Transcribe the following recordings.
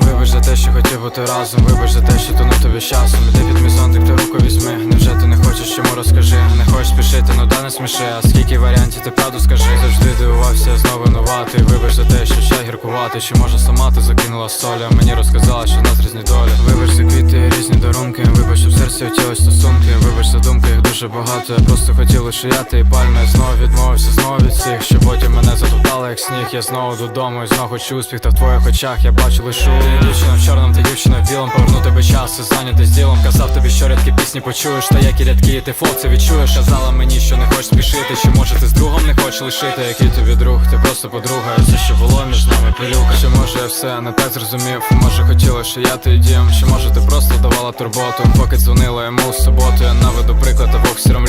Вибач за те, що хотів бути разом, вибач за те, що тону тобі з часом. Іди під мій зонтик, ти руку візьми. Невже ти не хочеш, чому розкажи? Не хочеш спішити, ну да не сміши. А скільки варіантів ти правду скажи чай Чи може сама ти закинула солі А мені розказала, що нас різні долі. Вибач за квіти, різні дарунки Вибач, що в серці хотілось стосунки. Вибач за думки, їх дуже багато Я просто хотів лише я ти і пальми знову відмовився, знову від всіх Що потім мене затоптали, як сніг. Я знову додому і знову хочу успіх Та в твоїх очах я бачу лише Ти дівчина в чорному, ти дівчина в білому Поверну тебе час і з ділом. Казав тобі, що рядкі пісні почуєш Та які рядки, і ти флоп це відчуєш. Казала мені, що не хочеш спішити Чи може ти з другом хочеш лишити Який тобі друг, ти просто подруга Все, що було між нами пилюка. Чи може я все не так зрозумів? Може хотіла, що я ти дім? Чи може ти просто давала турботу? Поки дзвонила йому в суботу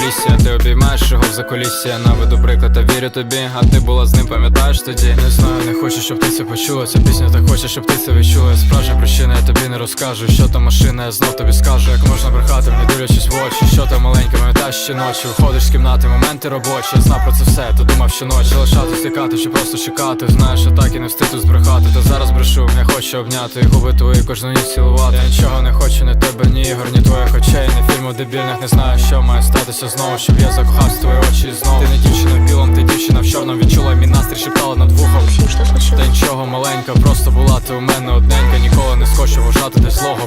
а А ти обіймаєш його в закулісі Я наведу приклад, а вірю тобі. А ти була з ним, пам'ятаєш тоді? Не знаю, не хочу, щоб ти це почула. Ця пісня так хоче, щоб ти це відчула. Справжня причина, я тобі не розкажу Що там машина, я знов тобі скажу Як можна брехати, не дивлячись в очі. Що там маленька, пам'ятаєш ще ночі? Виходиш з кімнати, моменти робочі. Я знав про це все, то думав щоночі Лишати стікати чи просто чекати Знаєш, що так і не встиг тут збрехати. Та зараз брешу, я хочу обняти Губи твої кожну ніч цілувати. Я нічого не хочу, ні тебе, ні ігор, ні твоїх очей Ні фільмів дебільних, не знаю, що має статися знову Щоб я закохав твої очі знову. Ти не дівчина в білом, ти дівчина в чорному. Відчула мій настрій, шептала над вухом. Та нічого маленька, просто була ти у мене одненька. Ніколи не схочу вважати десь злого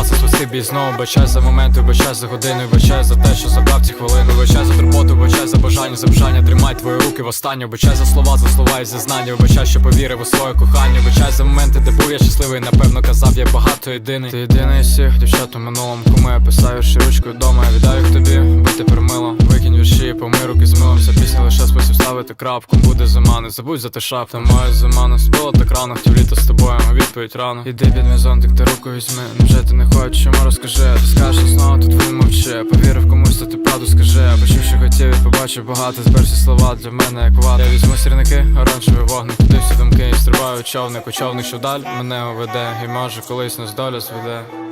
Дуже класно, спасибі і знову Бачай за моменти, бачай за годину Бачай за те, що забрав ці хвилини Бачай за турботу, бачай за бажання, за бажання Тримай твої руки в останню Бачай за слова, за слова і зізнання Бачай, що повірив у своє кохання Бачай за моменти, де був я щасливий Напевно казав, я багато єдиний. Ти єдиний із всіх дівчат у минулому Кому я писаю ще ручкою дома Я віддаю їх тобі, будь тепер мило Викинь вірші, помий руки з милом Ця пісня лише спосіб ставити крапку Буде зима, не забудь за те шап Та моя зима не спила так рано Хотів літо з тобою, відповідь рано. Іди під мій зонтик, ти руку візьми Невже ти не хочеш, чому розкажи Ти скажеш знову, тут він мовчи. Повірив комусь, то ти правду скажи. Почув, що хотів і побачив багато Збер слова для мене як вата. Я візьму сірники, оранжевий вогник Туди всі думки і стрибаю човник У човник, що даль мене уведе І може колись нас доля зведе